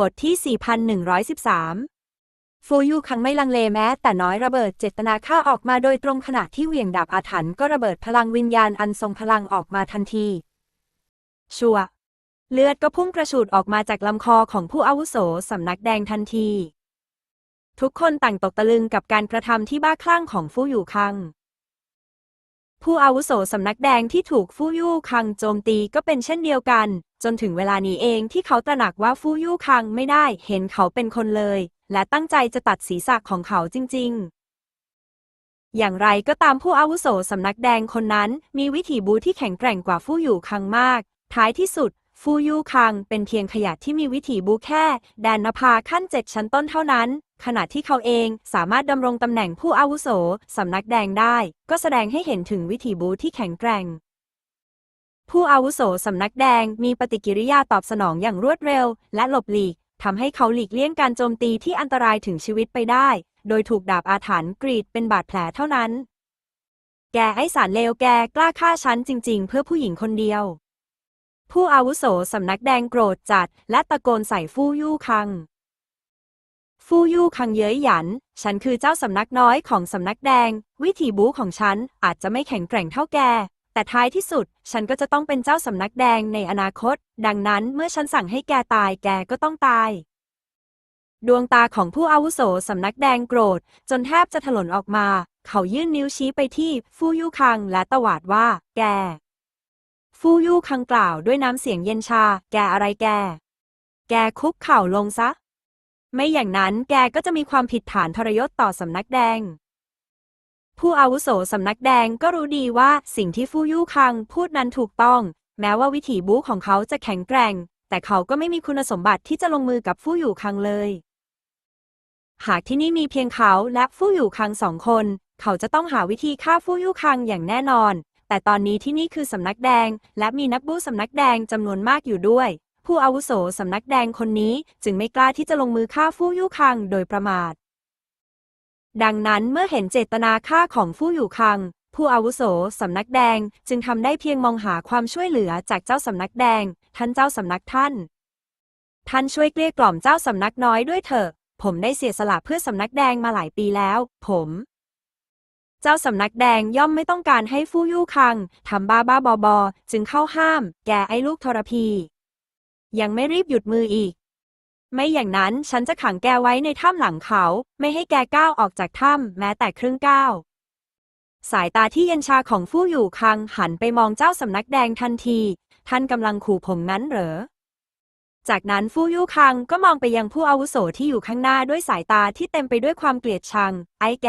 บทที่ 4113 ฟูยูคังไม่ลังเลแม้ แต่น้อยระเบิดเจตนาฆ่าออกมาโดยตรงขณะที่เหวี่ยงดาบอาถรรพ์ก็ระเบิดพลังวิญญาณอันทรงพลังออกมาทันที ชัว เลือดก็พุ่งกระฉูดออกมาจากลำคอของผู้อาวุโสสำนักแดงทันที ทุกคนต่างตกตะลึงกับการกระทำที่บ้าคลั่งของฟู่ยู่คัง ผู้อาวุโสสำนักแดงที่ถูกฟู่ยู่คังโจมตีก็เป็นเช่นเดียวกัน จนถึงเวลานี้เองที่เขาตระหนักว่าฟูยู่คังไม่ได้เห็นเขาเป็นคนเลย และตั้งใจจะตัดศีรษะของเขาจริง ๆ อย่างไรก็ตามผู้อาวุโสสำนักแดงคนนั้น มีวิถีบูที่แข็งแกร่งกว่าฟูยู่คังมาก ท้ายที่สุดฟูยู่คังเป็นเพียงขยะที่มีวิถีบูแค่ แดนนภาขั้นเจ็ดชั้นต้นเท่านั้น ขณะที่เขาเองสามารถดำรงตำแหน่งผู้อาวุโสสำนักแดงได้ ก็แสดงให้เห็นถึงวิถีบูที่แข็งแกร่ง ผู้อาวุโสสำนักแดงมีปฏิกิริยาตอบสนองอย่างรวดเร็ว และหลบหลีกทำให้เขาหลีกเลี่ยงการโจมตีที่อันตรายถึงชีวิตไปได้ โดยถูกดาบอาถรรพ์กรีดเป็นบาดแผลเท่านั้น แกไอสารเลวแกกล้าฆ่าฉันจริง ๆ เพื่อผู้หญิงคนเดียว ผู้อาวุโสสำนักแดงโกรธจัด และตะโกนใส่ฟู่ยู่คัง ฟู่ยู่คังเย้ยหยัน ฉันคือเจ้าสำนักน้อยของสำนักแดง วิถีบู๊ของฉันอาจจะไม่แข็งแกร่งเท่าแก แต่ท้ายที่สุด ฉันก็จะต้องเป็นเจ้าสำนักแดงในอนาคต ดังนั้นเมื่อฉันสั่งให้แกตายแกก็ต้องตาย ดวงตาของผู้อาวุโสสำนักแดงโกรธ จนแทบจะถลนออกมา เขายื่นนิ้วชี้ไปที่ฟู่ยู่คังและตวาดว่า แก ฟู่ยู่คังกล่าวด้วยน้ำเสียงเย็นชา แกอะไรแก แกคุกเข่าลงซะ ไม่อย่างนั้นแกก็จะมีความผิดฐานทรยศต่อสำนักแดง ผู้อาวุโสสำนักแดงก็รู้ดีว่าสิ่งที่ฟู่ยู่คังพูดนั้นถูกต้อง แม้ว่าวิถีบู๊ของเขาจะแข็งแกร่ง แต่เขาก็ไม่มีคุณสมบัติที่จะลงมือกับฟู่อยู่คังเลย หากที่นี่มีเพียงเขาและฟู่อยู่คังสองคน เขาจะต้องหาวิธีฆ่าฟู่ยู่คังอย่างแน่นอน แต่ตอนนี้ที่นี่คือสำนักแดง และมีนักบู๊สำนักแดงจำนวนมากอยู่ด้วย ผู้อาวุโสสำนักแดงคนนี้จึงไม่กล้าที่จะลงมือฆ่าฟู่ยู่คังโดยประมาท ดังนั้นเมื่อเห็นเจตนาฆ่าของฟู่อยู่คัง ผู้อาวุโสสำนักแดงจึงทำได้เพียงมองหาความช่วยเหลือจากเจ้าสำนักแดง ท่านเจ้าสำนักท่าน ท่านช่วยเกลี้ยกล่อมเจ้าสำนักน้อยด้วยเถอะ ผมได้เสียสละเพื่อสำนักแดงมาหลายปีแล้ว ผม เจ้าสำนักแดงย่อมไม่ต้องการให้ฟู่ยู่คังทำบ้าบ้าบอบอจึงเข้าห้าม แกไอ้ลูกทรพี ยังไม่รีบหยุดมืออีก ไม่อย่างนั้นฉันจะขังแกไว้ในถ้ำหลังเขา ไม่ให้แกก้าวออกจากถ้ำแม้แต่ครึ่งก้าว สายตาที่เย็นชาของฟู่อยู่คังหันไปมองเจ้าสำนักแดงทันที ท่านกำลังขู่ผมนั้นเหรอ จากนั้นฟู่ยู่คังก็มองไปยังผู้อาวุโสที่อยู่ข้างหน้าด้วยสายตาที่เต็มไปด้วยความเกลียดชัง ไอ้แก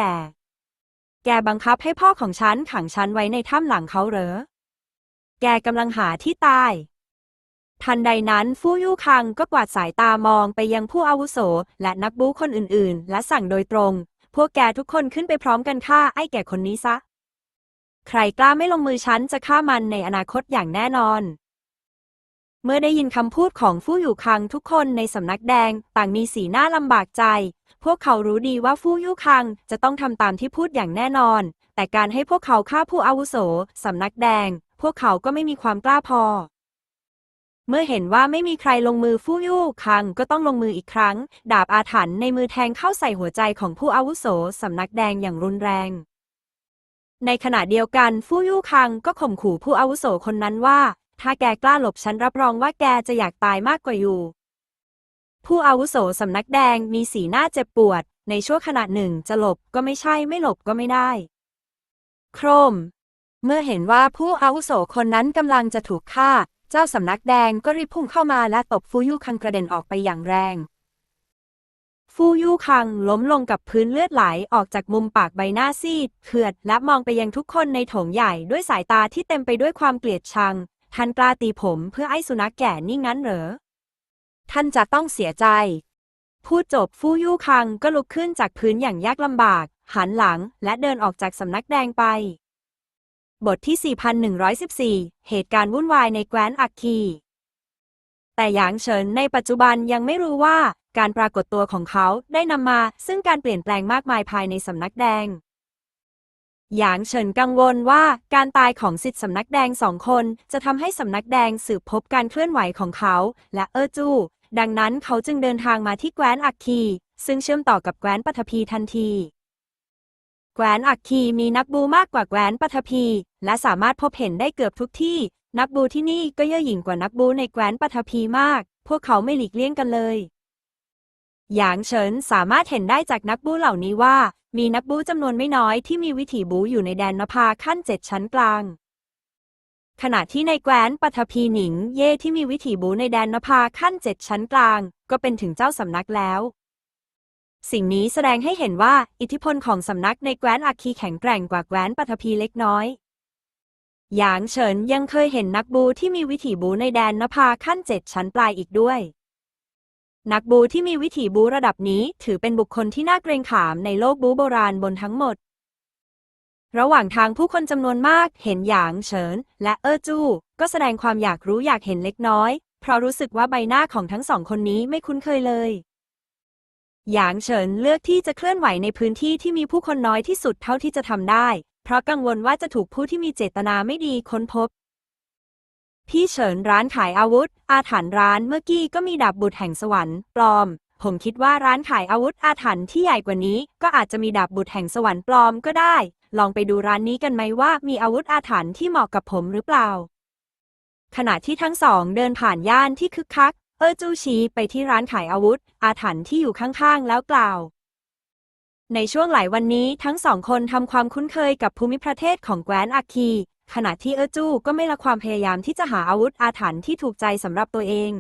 แกบังคับให้พ่อของฉันขังฉันไว้ในถ้ำหลังเขาเหรอ แกกำลังหาที่ตาย ทันใดนั้นฟู่ยู่คังก็กวาดสายตามองไปยังผู้อาวุโส และนักบู๊คนอื่นๆ และสั่งโดยตรง พวกแกทุกคนขึ้นไปพร้อมกันฆ่าไอ้แก่คนนี้ซะ ใครกล้าไม่ลงมือฉันจะฆ่ามันในอนาคตอย่างแน่นอน เมื่อได้ยินคำพูดของฟู่อยู่คังทุกคนในสำนักแดง ต่างมีสีหน้าลำบากใจ พวกเขารู้ดีว่าฟู่ยู่คังจะต้องทำตามที่พูดอย่างแน่นอน แต่การให้พวกเขาฆ่าผู้อาวุโสสำนักแดง พวกเขาก็ไม่มีความกล้าพอ เมื่อเห็นว่าไม่มีใครลงมือฟู่ยู่คังก็ต้องลงมืออีกครั้ง ดาบอาถรรพ์ในมือแทงเข้าใส่หัวใจของผู้อาวุโสสำนักแดงอย่างรุนแรง ในขณะเดียวกันฟู่ยู่คังก็ข่มขู่ผู้อาวุโสคนนั้นว่า ถ้าแกกล้าหลบฉันรับรองว่าแกจะอยากตายมากกว่าอยู่ ผู้อาวุโสสำนักแดงมีสีหน้าเจ็บปวด ในชั่วขณะหนึ่งจะหลบก็ไม่ใช่ไม่หลบก็ไม่ได้ โครม เมื่อเห็นว่าผู้อาวุโสคนนั้นกำลังจะถูกฆ่า เจ้าสำนักแดงก็รีบพุ่งเข้ามาและตบฟูยู่คังกระเด็นออกไปอย่างแรง ฟูยู่คังล้มลงกับพื้นเลือดไหลออกจากมุมปากใบหน้าซีดเผือดและมองไปยังทุกคนในโถงใหญ่ด้วยสายตาที่เต็มไปด้วยความเกลียดชัง ท่านกล้าตีผมเพื่อไอ้สุนัขแก่นี่งั้นเหรอ ท่านจะต้องเสียใจ พูดจบฟู่ยู่คังก็ลุกขึ้นจากพื้นอย่างยากลำบาก หันหลังและเดินออกจากสำนักแดงไป บทที่ 4114 เหตุการณ์วุ่นวายในแคว้นอักคี แต่หยางเฉินในปัจจุบันยังไม่รู้ว่าการปรากฏตัวของเขาได้นำมา ซึ่งการเปลี่ยนแปลงมากมายภายในสำนักแดง หยางเฉินกังวลว่าการตายของสิทธิสำนักแดงสองคน จะทำให้สำนักแดงสืบพบการเคลื่อนไหวของเขา และเออจู้ดังนั้นเขาจึงเดินทางมาที่แคว้นอักคี ซึ่งเชื่อมต่อกับแคว้นปฐพีทันที แคว้นอักคีมีนักบูมากกว่าแคว้นปฐพีและสามารถพบเห็นได้เกือบทุกที่ นักบูที่นี่ก็เย่อหยิ่งกว่านักบูในแคว้นปฐพีมาก พวกเขาไม่หลีกเลี่ยงกันเลยหยางเฉินสามารถเห็นได้จากนักบูเหล่านี้ว่า มีนักบูจำนวนไม่น้อยที่มีวิถีบูอยู่ในแดนนภาขั้นเจ็ดชั้นกลาง ขณะที่ในแคว้นปฐพีหนิง เย่ที่มีวิถีบูในแดนนภาขั้นเจ็ดชั้นกลาง ก็เป็นถึงเจ้าสำนักแล้ว สิ่งนี้แสดงให้เห็นว่าอิทธิพลของสำนักในแคว้นอาคีแข็งแกร่งกว่าแคว้นปฐพีเล็กน้อยหยางเฉินยังเคยเห็นนักบูที่มีวิถีบูในแดนนภาขั้นเจ็ดชั้นปลายอีกด้วย นักบูที่มีวิถีบูระดับนี้ถือเป็นบุคคลที่น่าเกรงขามในโลกบูโบราณบนทั้งหมด ระหว่างทางผู้คนจำนวนมากเห็นหยางเฉิน และเออจู้ก็แสดงความอยากรู้อยากเห็นเล็กน้อย เพราะรู้สึกว่าใบหน้าของทั้งสองคนนี้ไม่คุ้นเคยเลย หยางเฉินเลือกที่จะเคลื่อนไหวในพื้นที่ที่มีผู้คนน้อยที่สุดเท่าที่จะทำได้ เพราะกังวลว่าจะถูกผู้ที่มีเจตนาไม่ดีค้นพบ พี่เฉินร้านขายอาวุธ อาถรรพ์ร้านเมื่อกี้ก็มีดาบบุตรแห่งสวรรค์ปลอม ผมคิดว่าร้านขายอาวุธอาถรรพ์ที่ใหญ่กว่านี้ ก็อาจจะมีดาบบุตรแห่งสวรรค์ปลอมก็ได้ ลองไปดูร้านนี้กันไหมว่ามีอาวุธอาถรรพ์ที่เหมาะกับผมหรือเปล่าขณะที่ทั้งสองเดินผ่านย่านที่คึกคัก เออจูชี้ไปที่ร้านขายอาวุธ อาถรรพ์ที่อยู่ข้างๆ แล้วกล่าว ในช่วงหลายวันนี้ทั้งสองคนทำความคุ้นเคยกับภูมิประเทศของแคว้นอาคี ขณะที่เออจูก็ไม่ละความพยายามที่จะหาอาวุธอาถรรพ์ที่ถูกใจสำหรับตัวเอง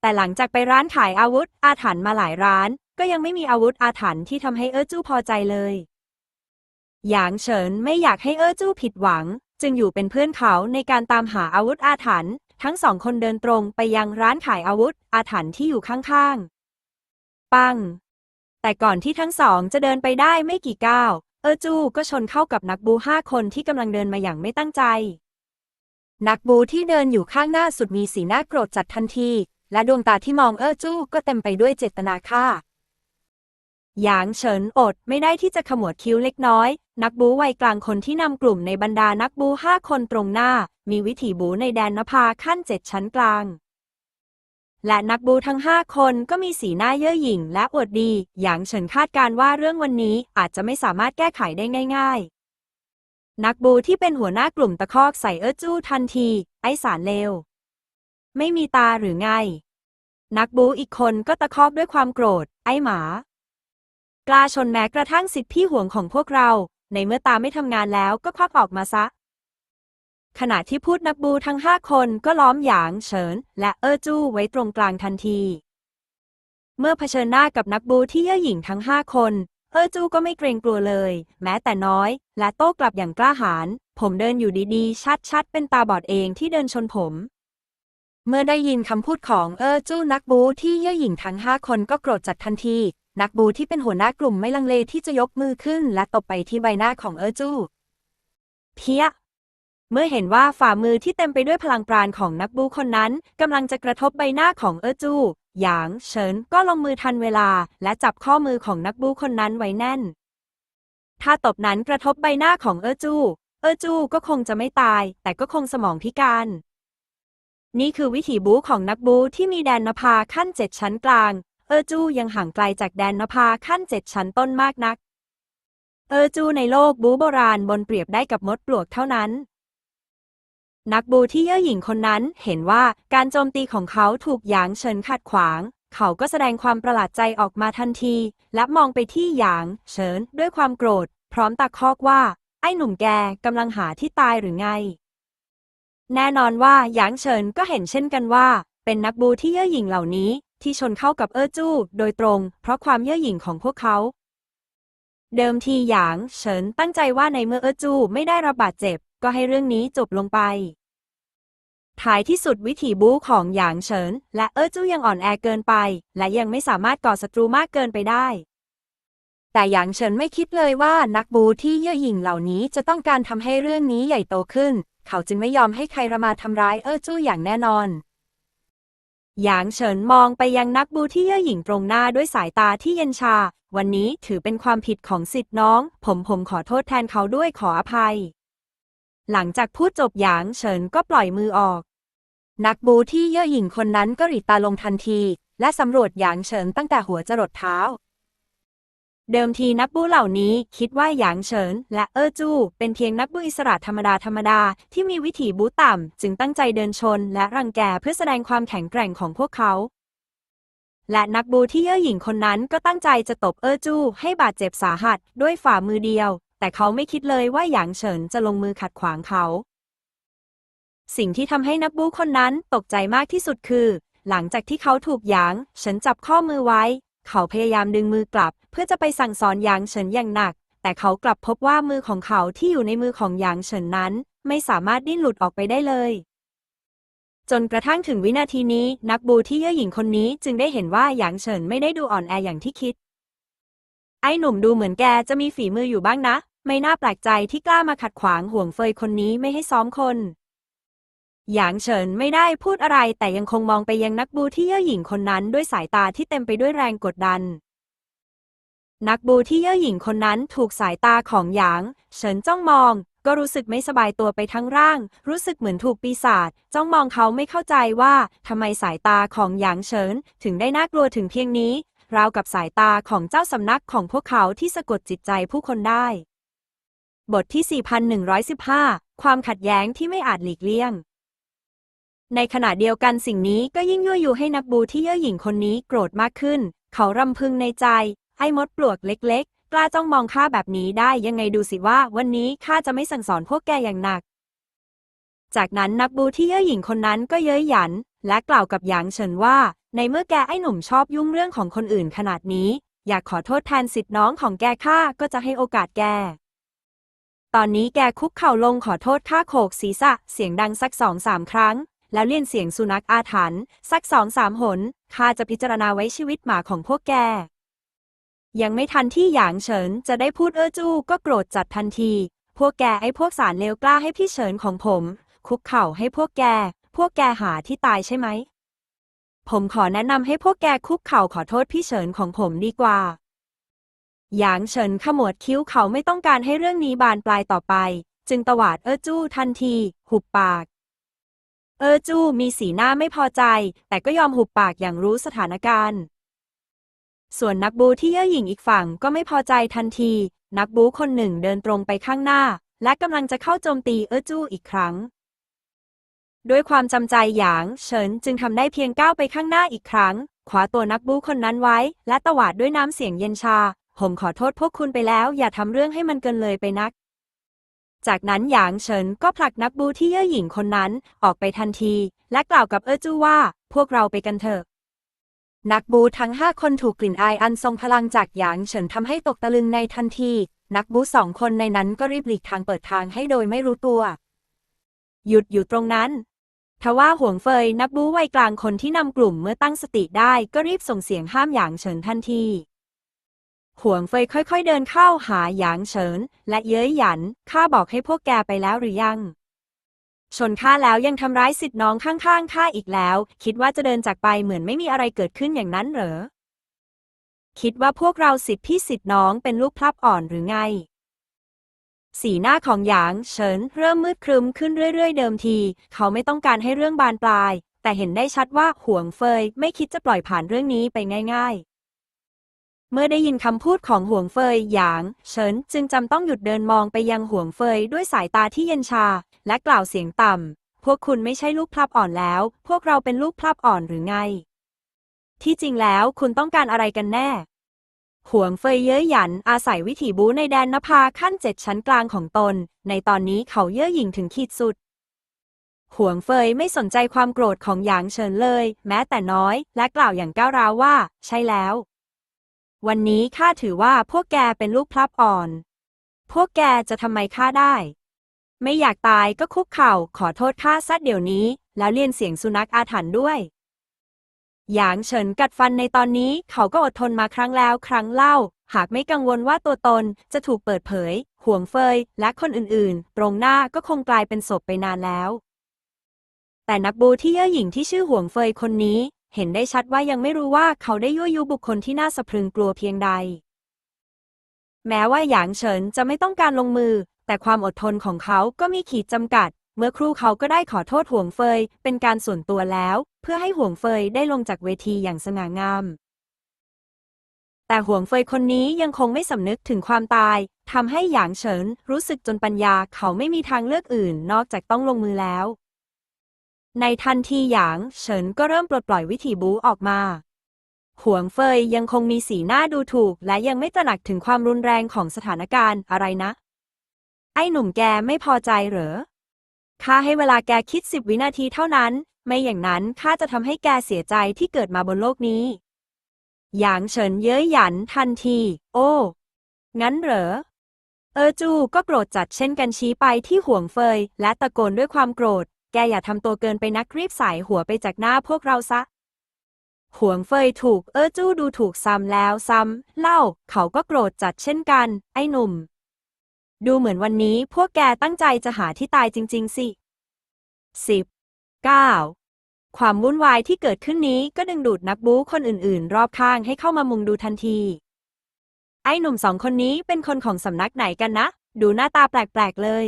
แต่หลังจากไปร้านขายอาวุธอาถรรพ์มาหลายร้าน ก็ยังไม่มีอาวุธอาถรรพ์ที่ทำให้เออจูพอใจเลยหยางเฉินไม่อยากให้เออจูผิดหวัง จึงอยู่เป็นเพื่อนเขาในการตามหาอาวุธอาถรรพ์ ทั้งสองคนเดินตรงไปยังร้านขายอาวุธ อาถรรพ์ที่อยู่ข้างๆ ปัง แต่ก่อนที่ทั้งสองจะเดินไปได้ไม่กี่ก้าว เออจูก็ชนเข้ากับนักบูห้าคนที่กำลังเดินมาอย่างไม่ตั้งใจ นักบูที่เดินอยู่ข้างหน้าสุดมีสีหน้าโกรธจัดทันที และดวงตาที่มองเออจูก็เต็มไปด้วยเจตนาฆ่าหยางเฉินอดไม่ได้ที่จะขมวดคิ้วเล็กน้อย นักบูวัยกลางคนที่นำกลุ่มในบรรดานักบูห้าคนตรงหน้า มีวิถีบูในแดนนภาขั้นเจ็ดชั้นกลาง และนักบูทั้งห้าคนก็มีสีหน้าเย่อหยิ่งและอวดดีหยางเฉินคาดการว่าเรื่องวันนี้อาจจะไม่สามารถแก้ไขได้ง่าย ๆ นักบูที่เป็นหัวหน้ากลุ่มตะคอกใส่เออจู้ทันที ไอสารเลว ไม่มีตาหรือไง นักบูอีกคนก็ตะคอกด้วยความโกรธ ไอหมา กล้าชนแม้กระทั่งสิทธิพี่ห่วงของพวกเรา ในเมื่อตาไม่ทำงานแล้วก็ควักออกมาซะ ขณะที่พูดนักบูทั้งห้าคนก็ล้อมหยางเฉิน และเออจู้ไว้ตรงกลางทันที เมื่อเผชิญหน้ากับนักบูที่เย่อหยิ่งทั้งห้าคน เออจู้ก็ไม่เกรงกลัวเลย แม้แต่น้อย และโต้กลับอย่างกล้าหาญผมเดินอยู่ดีๆ ชัดๆ เป็นตาบอดเองที่เดินชนผม เมื่อได้ยินคำพูดของเออจู้นักบูที่เย่อหยิ่งทั้งห้าคนก็โกรธจัดทันที นักบูที่เป็นหัวหน้ากลุ่มไม่ลังเลที่จะยกมือขึ้น และตบไปที่ใบหน้าของเออจู้เพี้ย เมื่อเห็นว่าฝ่ามือที่เต็มไปด้วยพลังปราณของนักบูคนนั้นกำลังจะกระทบใบหน้าของเออจูหยางเฉินก็ลงมือทันเวลา และจับข้อมือของนักบูคนนั้นไว้แน่น ถ้าตบนั้นกระทบใบหน้าของเออจูเออจูก็คงจะไม่ตาย แต่ก็คงสมองพิการ นี่คือวิถีบูของนักบูที่มีแดนนภาขั้นเจ็ดชั้นกลาง เออจูยังห่างไกลจากแดนนภาขั้นเจ็ดชั้นต้นมากนัก เออจูในโลกบูโบราณบนเปรียบได้กับมดปลวกเท่านั้น นักบูที่เย่อหยิ่งคนนั้นเห็นว่าการโจมตีของเขาถูกหยางเฉินขัดขวาง เขาก็แสดงความประหลาดใจออกมาทันที และมองไปที่หยางเฉินด้วยความโกรธ พร้อมตะคอกว่า ไอ้หนุ่มแกกำลังหาที่ตายหรือไง แน่นอนว่าหยางเฉินก็เห็นเช่นกันว่า เป็นนักบูที่เย่อหยิ่งเหล่านี้ ที่ชนเข้ากับเออจู้โดยตรง เพราะความเย่อหยิ่งของพวกเขาเดิมทีหยางเฉินตั้งใจว่าในเมื่อเออจู้ไม่ได้รับบาดเจ็บ ก็ให้เรื่องนี้จบลงไป ท้ายที่สุดวิถีบู๊ของหยางเฉิน และเออจู้ยังอ่อนแอเกินไป และยังไม่สามารถก่อศัตรูมากเกินไปได้ แต่หยางเฉินไม่คิดเลยว่านักบูที่เย่อหยิ่งเหล่านี้จะต้องการทำให้เรื่องนี้ใหญ่โตขึ้น เขาจึงไม่ยอมให้ใครระมาทำร้ายเออจู้อย่างแน่นอนหยางเฉินมองไปยังนักบูที่เย่อหยิ่งตรงหน้าด้วยสายตาที่เย็นชา วันนี้ถือเป็นความผิดของสิทธิ์น้อง ผมผมขอโทษแทนเขาด้วยขออภัย หลังจากพูดจบหยางเฉินก็ปล่อยมือออก นักบูที่เย่อหยิ่งคนนั้นก็หรีตาลงทันที และสำรวจหยางเฉินตั้งแต่หัวจรดเท้า เดิมทีนักบูเหล่านี้คิดว่าหยางเฉิน และเออจูเป็นเพียงนักบูอิสระธรรมดาธรรมดาที่มีวิถีบูต่ำ จึงตั้งใจเดินชน และรังแกเพื่อแสดงความแข็งแกร่งของพวกเขา และนักบูที่เย่อหยิ่งคนนั้นก็ตั้งใจจะตบเออจูให้บาดเจ็บสาหัสด้วยฝ่ามือเดียว แต่เขาไม่คิดเลยว่าหยางเฉินจะลงมือขัดขวางเขา สิ่งที่ทำให้นักบูคนนั้นตกใจมากที่สุดคือ หลังจากที่เขาถูกหยางเฉินจับข้อมือไว้ เขาพยายามดึงมือกลับ เพื่อจะไปสั่งสอนหยางเฉินอย่างหนัก แต่เขากลับพบว่ามือของเขาที่อยู่ในมือของหยางเฉินนั้น ไม่สามารถดิ้นหลุดออกไปได้เลย จนกระทั่งถึงวินาทีนี้ นักบูที่เย่อหญิงคนนี้จึงได้เห็นว่าหยางเฉินไม่ได้ดูอ่อนแออย่างที่คิด ไอ้หนุ่มดูเหมือนแกจะมีฝีมืออยู่บ้างนะ ไม่น่าแปลกใจที่กล้ามาขัดขวางห่วงเฟยคนนี้ไม่ให้ซ้อมคน หยางเฉินไม่ได้พูดอะไรแต่ยังคงมองไปยังนักบูที่เย่อหยิ่งคนนั้นด้วยสายตาที่เต็มไปด้วยแรงกดดัน นักบูที่เย่อหยิ่งคนนั้นถูกสายตาของหยาง เฉินจ้องมอง ก็รู้สึกไม่สบายตัวไปทั้งร่าง รู้สึกเหมือนถูกปีศาจจ้องมองเขาไม่เข้าใจว่าทำไมสายตาของหยางเฉินถึงได้น่ากลัวถึงเพียงนี้ ราวกับสายตาของเจ้าสำนักของพวกเขาที่สะกดจิตใจผู้คนได้ บทที่ 4115 ความขัดแย้งที่ไม่อาจหลีกเลี่ยง ในขณะเดียวกันสิ่งนี้ก็ยิ่งยั่วยุให้นักบูที่เย่อหยิ่งคนนี้โกรธมากขึ้น เขารำพึงในใจ ไอ้มดปลวกเล็ก ๆ กล้าจ้องมองข้าแบบนี้ได้ยังไงดูสิว่าวันนี้ข้าจะไม่สั่งสอนพวกแกอย่างหนัก จากนั้นนักบูที่เย่อหยิ่งคนนั้นก็เย้ยหยัน และกล่าวกับหยางเฉินว่า ในเมื่อแกไอ้หนุ่มชอบยุ่งเรื่องของคนอื่นขนาดนี้ อยากขอโทษแทนสิทธิ์น้องของแกข้าก็จะให้โอกาสแกตอนนี้แกคุกเข่าลงขอโทษข้าโขกศีรษะเสียงดังสักสองสามครั้ง แล้วเลี่ยนเสียงสุนัขอาถรรพ์สักสองสามหนข้าจะพิจารณาไว้ชีวิตหมาของพวกแก ยังไม่ทันที่หยางเฉินจะได้พูดเอ้อจู้ก็โกรธจัดทันที พวกแกไอ้พวกสารเลวกล้าให้พี่เฉินของผม คุกเข่าให้พวกแก พวกแกหาที่ตายใช่ไหม ผมขอแนะนำให้พวกแกคุกเข่าขอโทษพี่เฉินของผมดีกว่าหยางเฉินขมวดคิ้วเขาไม่ต้องการให้เรื่องนี้บานปลายต่อไป จึงตวาดเออจู้ทันที หุบปาก เออจู้มีสีหน้าไม่พอใจ แต่ก็ยอมหุบปากอย่างรู้สถานการณ์ ส่วนนักบูที่เย่อหยิ่งอีกฝั่งก็ไม่พอใจทันที นักบูคนหนึ่งเดินตรงไปข้างหน้า และกำลังจะเข้าโจมตีเออจู้อีกครั้ง ด้วยความจำใจหยาง เฉินจึงทำได้เพียงก้าวไปข้างหน้าอีกครั้ง ขวาตัวนักบูคนนั้นไว้ และตวาดด้วยน้ำเสียงเย็นชา ผมขอโทษพวกคุณไปแล้ว อย่าทำเรื่องให้มันเกินเลยไปนัก จากนั้นหยางเฉินก็ผลักนักบูที่เย่อหยิ่งคนนั้นออกไปทันที และกล่าวกับเออจู้ว่า พวกเราไปกันเถอะ นักบูทั้งห้าคนถูกกลิ่นอายอันทรงพลังจากหยางเฉินทำให้ตกตะลึงในทันที นักบูสองคนในนั้นก็รีบหลีกทางเปิดทางให้โดยไม่รู้ตัว หยุดอยู่ตรงนั้นทว่าห่วงเฟยนักบูวัยกลางคนที่นำกลุ่มเมื่อตั้งสติได้ก็รีบส่งเสียงห้ามหยางเฉินทันที ห่วงเฟยค่อย ๆ เดินเข้าหาหยางเฉิน และเย้ยหยัน ข้าบอกให้พวกแกไปแล้วหรือยัง ชนข้าแล้วยังทำร้ายสิทธิ์น้องข้างๆข้าอีกแล้ว คิดว่าจะเดินจากไปเหมือนไม่มีอะไรเกิดขึ้นอย่างนั้นเหรอ คิดว่าพวกเราสิทธิพี่สิทธิ์น้องเป็นลูกพลับอ่อนหรือไง สีหน้าของหยางเฉินเริ่มมืดครึมขึ้นเรื่อย ๆ เดิมที เขาไม่ต้องการให้เรื่องบานปลาย แต่เห็นได้ชัดว่าห่วงเฟยไม่คิดจะปล่อยผ่านเรื่องนี้ไปง่าย ๆ เมื่อได้ยินคำพูดของห่วงเฟยหยาง เฉินจึงจำต้องหยุดเดินมองไปยังห่วงเฟยด้วยสายตาที่เย็นชา และกล่าวเสียงต่ำ พวกคุณไม่ใช่ลูกพลับอ่อนแล้ว พวกเราเป็นลูกพลับอ่อนหรือไง ที่จริงแล้วคุณต้องการอะไรกันแน่ ห่วงเฟยเย้ยหยันอาศัยวิถีบูในแดนนภาขั้นเจ็ดชั้นกลางของตน ในตอนนี้เขาเย่อหยิ่งถึงขีดสุดห่วงเฟยไม่สนใจความโกรธของหยางเฉินเลย แม้แต่น้อย และกล่าวอย่างก้าวร้าวว่า ใช่แล้ว วันนี้ข้าถือว่าพวกแกเป็นลูกพลับอ่อน พวกแกจะทำไมข้าได้ ไม่อยากตายก็คุกเข่าขอโทษข้าซะเดี๋ยวนี้ แล้วเลียนเสียงสุนัขอาถรรพ์ด้วยหยางเฉินกัดฟันในตอนนี้เขาก็อดทนมาครั้งแล้วครั้งเล่า หากไม่กังวลว่าตัวตนจะถูกเปิดเผย ห่วงเฟย และคนอื่นๆ ตรงหน้าก็คงกลายเป็นศพไปนานแล้ว แต่นักบูที่เย่อหยิ่งที่ชื่อห่วงเฟยคนนี้ เห็นได้ชัดว่ายังไม่รู้ว่าเขาได้ยั่วยุบุคคลที่น่าสะพรึงกลัวเพียงใด แม้ว่าหยางเฉินจะไม่ต้องการลงมือ แต่ความอดทนของเขาก็มีขีดจำกัด เมื่อครู่เขาก็ได้ขอโทษห่วงเฟย เป็นการส่วนตัวแล้ว เพื่อให้ห่วงเฟยได้ลงจากเวทีอย่างสง่างาม แต่ห่วงเฟยคนนี้ยังคงไม่สำนึกถึงความตายทำให้หยางเฉินรู้สึกจนปัญญาเขาไม่มีทางเลือกอื่น นอกจากต้องลงมือแล้ว ในทันทีหยาง เฉินก็เริ่มปลดปล่อยวิถีบูออกมาห่วงเฟยยังคงมีสีหน้าดูถูก และยังไม่ตระหนักถึงความรุนแรงของสถานการณ์อะไรนะ ไอ้หนุ่มแกไม่พอใจเหรอข้าให้เวลาแกคิดสิบวินาทีเท่านั้น ไม่อย่างนั้นข้าจะทำให้แกเสียใจที่เกิดมาบนโลกนี้ หยางเฉินเย้ยหยันทันที โอ้ งั้นเหรอ เออจูก็โกรธจัดเช่นกันชี้ไปที่ห่วงเฟย และตะโกนด้วยความโกรธ แกอย่าทำตัวเกินไปนักรีบสายหัวไปจากหน้าพวกเราซะห่วงเฟยถูกเออจู้ดูถูกซ้ำแล้วซ้ำเล่า เขาก็โกรธจัดเช่นกัน ไอ้หนุ่ม ดูเหมือนวันนี้พวกแกตั้งใจจะหาที่ตายจริง ๆ สิสิบเก้าความวุ่นวายที่เกิดขึ้นนี้ก็ดึงดูดนักบู๊คนอื่นๆ รอบข้างให้เข้ามามุงดูทันที ไอ้หนุ่มสองคนนี้เป็นคนของสำนักไหนกันนะ ดูหน้าตาแปลกๆเลย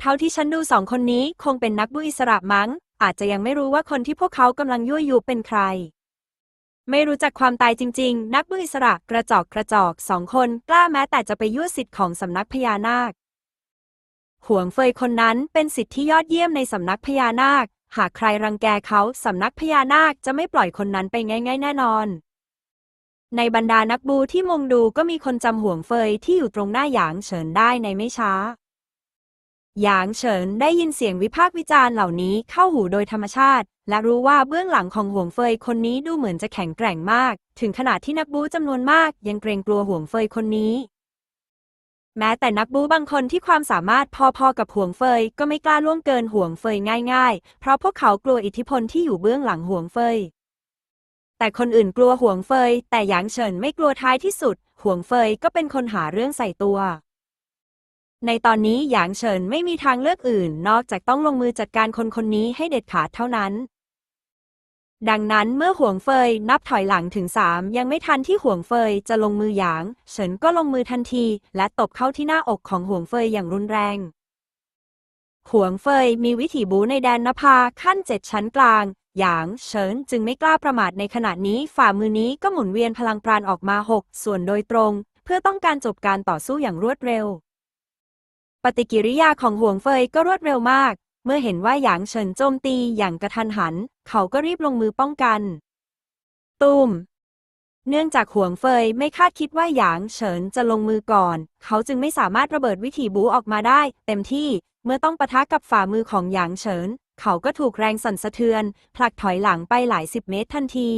เท่าที่ฉันดูสองคนนี้คงเป็นนักบู๊อิสระมั้ง อาจจะยังไม่รู้ว่าคนที่พวกเขากำลังยั่วยุเป็นใคร ไม่รู้จักความตายจริง ๆ นักบุญอิสระกระจอกกระจอกสองคนกล้าแม้แต่จะไปยั่วสิทธิ์ของสำนักพญานาคห่วงเฟยคนนั้นเป็นสิทธิ์ที่ยอดเยี่ยมในสำนักพญานาค หากใครรังแกเขาสำนักพญานาคจะไม่ปล่อยคนนั้นไปง่าย ๆ แน่นอน ในบรรดานักบูที่มุงดูก็มีคนจำห่วงเฟยที่อยู่ตรงหน้าหยางเฉินได้ในไม่ช้า หยางเฉินได้ยินเสียงวิพากษ์วิจารณ์เหล่านี้เข้าหูโดยธรรมชาติ และรู้ว่าเบื้องหลังของห่วงเฟยคนนี้ดูเหมือนจะแข็งแกร่งมาก ถึงขนาดที่นักบูจำนวนมากยังเกรงกลัวห่วงเฟยคนนี้ แม้แต่นักบูบางคนที่ความสามารถพอๆกับห่วงเฟยก็ไม่กล้าล่วงเกินห่วงเฟยง่ายๆ เพราะพวกเขากลัวอิทธิพลที่อยู่เบื้องหลังห่วงเฟยแต่คนอื่นกลัวห่วงเฟย แต่หยางเฉินไม่กลัวท้ายที่สุด ห่วงเฟยก็เป็นคนหาเรื่องใส่ตัว ในตอนนี้หยางเฉินไม่มีทางเลือกอื่น นอกจากต้องลงมือจัดการคนคนนี้ให้เด็ดขาดเท่านั้น ดังนั้นเมื่อห่วงเฟยนับถอยหลังถึงสามยังไม่ทันที่ห่วงเฟยจะลงมือหยาง เฉินก็ลงมือทันที และตบเข้าที่หน้าอกของห่วงเฟยอย่างรุนแรงห่วงเฟยมีวิถีบูในแดนนภาขั้นเจ็ดชั้นกลางหยางเฉินจึงไม่กล้าประมาทในขณะนี้ฝ่ามือนี้ก็หมุนเวียนพลังปราณออกมาหกส่วนโดยตรง เพื่อต้องการจบการต่อสู้อย่างรวดเร็ว ปฏิกิริยาของห่วงเฟยก็รวดเร็วมาก เมื่อเห็นว่าหยางเฉินโจมตีอย่างกระทันหัน เขาก็รีบลงมือป้องกันตูมเนื่องจากห่วงเฟยไม่คาดคิดว่าหยางเฉินจะลงมือก่อน เขาจึงไม่สามารถระเบิดวิถีบูออกมาได้ เต็มที่เมื่อต้องปะทะกับฝ่ามือของหยางเฉิน เขาก็ถูกแรงสั่นสะเทือน ผลักถอยหลังไปหลายสิบเมตรทันที